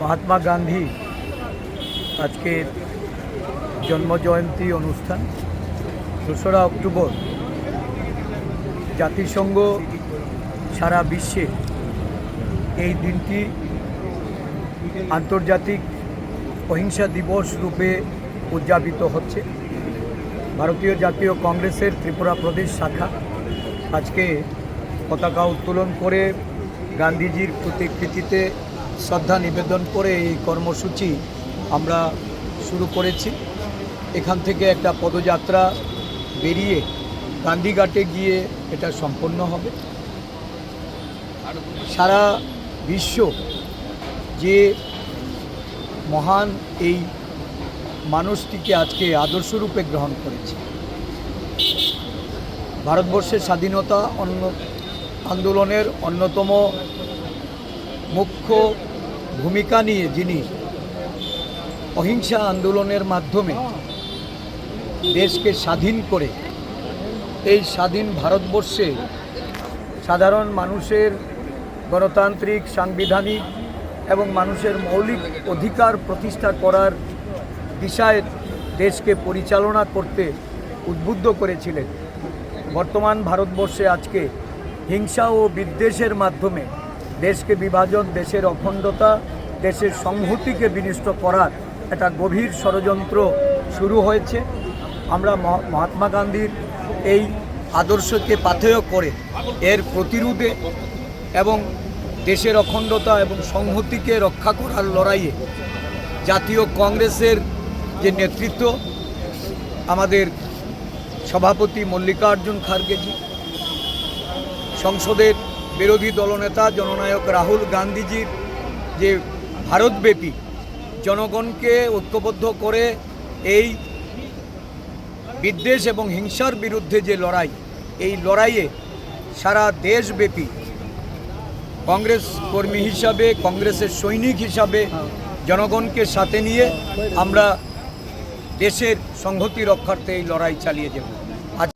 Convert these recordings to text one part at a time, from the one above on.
মহাত্মা গান্ধী আজকে জন্মজয়ন্তী অনুষ্ঠান দোসরা অক্টোবর। জাতিসংঘ সারা বিশ্বে এই দিনটি আন্তর্জাতিক অহিংসা দিবস রূপে উদযাপিত হচ্ছে। ভারতীয় জাতীয় কংগ্রেসের ত্রিপুরা প্রদেশ শাখা আজকে পতাকা উত্তোলন করে গান্ধীজির প্রতিকৃতিতে শ্রদ্ধা নিবেদন করে এই কর্মসূচি আমরা শুরু করেছি। এখান থেকে একটা পদযাত্রা বেরিয়ে গান্ধীঘাটে গিয়ে এটা সম্পন্ন হবে। সারা বিশ্ব যে মহান এই মানুষটিকে আজকে আদর্শরূপে গ্রহণ করেছে। ভারতবর্ষের স্বাধীনতা অন্য আন্দোলনের অন্যতম মুখ্য ভূমিকা নিয়ে যিনি অহিংসা আন্দোলনের মাধ্যমে দেশকে স্বাধীন করে, এই স্বাধীন ভারতবর্ষে সাধারণ মানুষের গণতান্ত্রিক, সাংবিধানিক এবং মানুষের মৌলিক অধিকার প্রতিষ্ঠা করার দিশায় দেশকে পরিচালনা করতে উদ্বুদ্ধ করেছিলেন। বর্তমান ভারতবর্ষে আজকে হিংসা ও বিদ্বেষের মাধ্যমে দেশকে বিভাজন, দেশের অখণ্ডতা, দেশের সংহতিকে বিনষ্ট করার একটা গভীর ষড়যন্ত্র শুরু হয়েছে। আমরা মহা- মহাত্মা গান্ধীর এই আদর্শকে পাথেয় করে এর প্রতিরোধে এবং দেশের অখণ্ডতা এবং সংহতিকে রক্ষা করার লড়াইয়ে জাতীয় কংগ্রেসের যে নেতৃত্ব, আমাদের সভাপতি মল্লিকার্জুন খার্গেজি সংসদের বিরোধী দলনেতা জননায়ক রাহুল গান্ধীজির যে ভারতব্যাপী জনগণকে ঐক্যবদ্ধ করে এই বিদ্বেষ এবং হিংসার বিরুদ্ধে যে লড়াই, এই লড়াইয়ে সারা দেশব্যাপী কংগ্রেস কর্মী হিসাবে, কংগ্রেসের সৈনিক হিসাবে জনগণকে সাথে নিয়ে আমরা দেশের সংহতি রক্ষার্থে এই লড়াই চালিয়ে যাব। আজ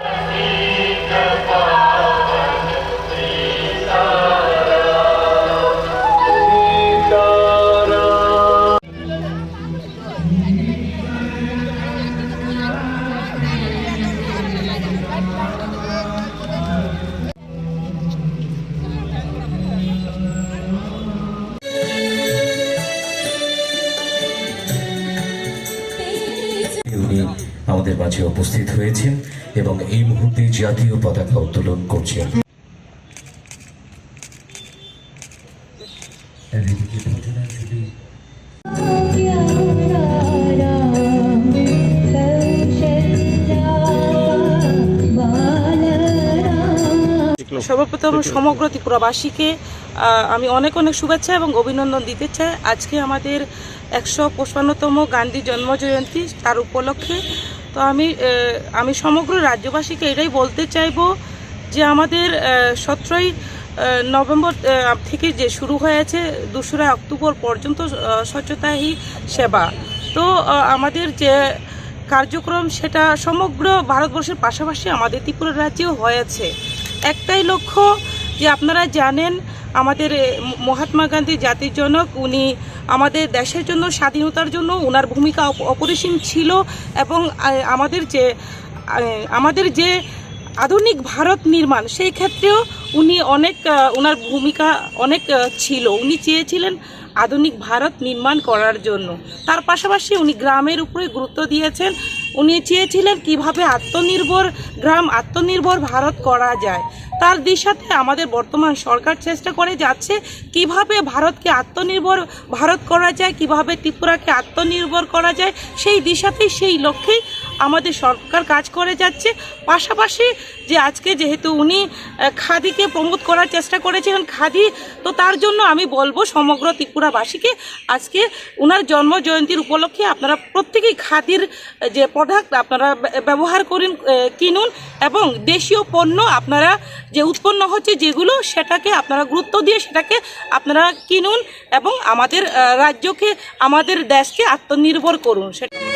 আমাদের মাঝে উপস্থিত হয়েছেন এবং এই মুহূর্তে জাতীয় পতাকা উত্তোলন করছেন। সর্বপ্রথম সমগ্র ত্রিপুরাবাসীকে আমি অনেক অনেক শুভেচ্ছা এবং অভিনন্দন দিতে চাই। আজকে আমাদের একশো পঁচপান্নতম গান্ধী জন্মজয়ন্তী, তার উপলক্ষে তো আমি আমি সমগ্র রাজ্যবাসীকে এটাই বলতে চাইব যে আমাদের সতেরোই নভেম্বর থেকে যে শুরু হয়েছে দোসরা অক্টোবর পর্যন্ত আহ, স্বচ্ছতা হি সেবা। তো আমাদের যে কার্যক্রম সেটা সমগ্র ভারতবর্ষের পাশাপাশি আমাদের ত্রিপুরা রাজ্যেও হয়েছে। একটাই লক্ষ্য যে আপনারা জানেন আমাদের মহাত্মা গান্ধী জাতির জনক, উনি আমাদের দেশের জন্য, স্বাধীনতার জন্য ওনার ভূমিকা অপ- অপরিসীম ছিল এবং আমাদের যে আমাদের যে আধুনিক ভারত নির্মাণ, সেই ক্ষেত্রেও উনি অনেক ওনার ভূমিকা অনেক ছিল। উনি চেয়েছিলেন আধুনিক ভারত নির্মাণ করার জন্য। তার পাশাপাশি উনি গ্রামের উপরে গুরুত্ব দিয়েছেন। উনি চেয়েছিলেন কীভাবে আত্মনির্ভর, গ্রাম আত্মনির্ভর ভারত করা যায়। তার দিশাতে আমাদের বর্তমান সরকার চেষ্টা করে যাচ্ছে কীভাবে ভারতকে আত্মনির্ভর, ভারত করা যায়, কীভাবে ত্রিপুরাকে আত্মনির্ভর করা যায়, সেই দিশাতেই সেই লক্ষ্যেই আমাদের সরকার কাজ করে যাচ্ছে। পাশাপাশি যে আজকে যেহেতু উনি খাদিকে প্রমোট করার চেষ্টা করেছিলেন, খাদি, তো তার জন্য আমি বলব সমগ্র ত্রিপুরাবাসীকে, আজকে ওনার জন্ম জয়ন্তীর উপলক্ষে আপনারা প্রত্যেকেই খাদির যে প্রোডাক্ট আপনারা ব্যবহার করুন কিনুন এবং দেশীয় পণ্য আপনারা যে উৎপন্ন হচ্ছে যেগুলো, সেটাকে আপনারা গুরুত্ব দিয়ে সেটাকে আপনারা কিনুন এবং আমাদের রাজ্যকে, আমাদের দেশকে আত্মনির্ভর করুন। সেটা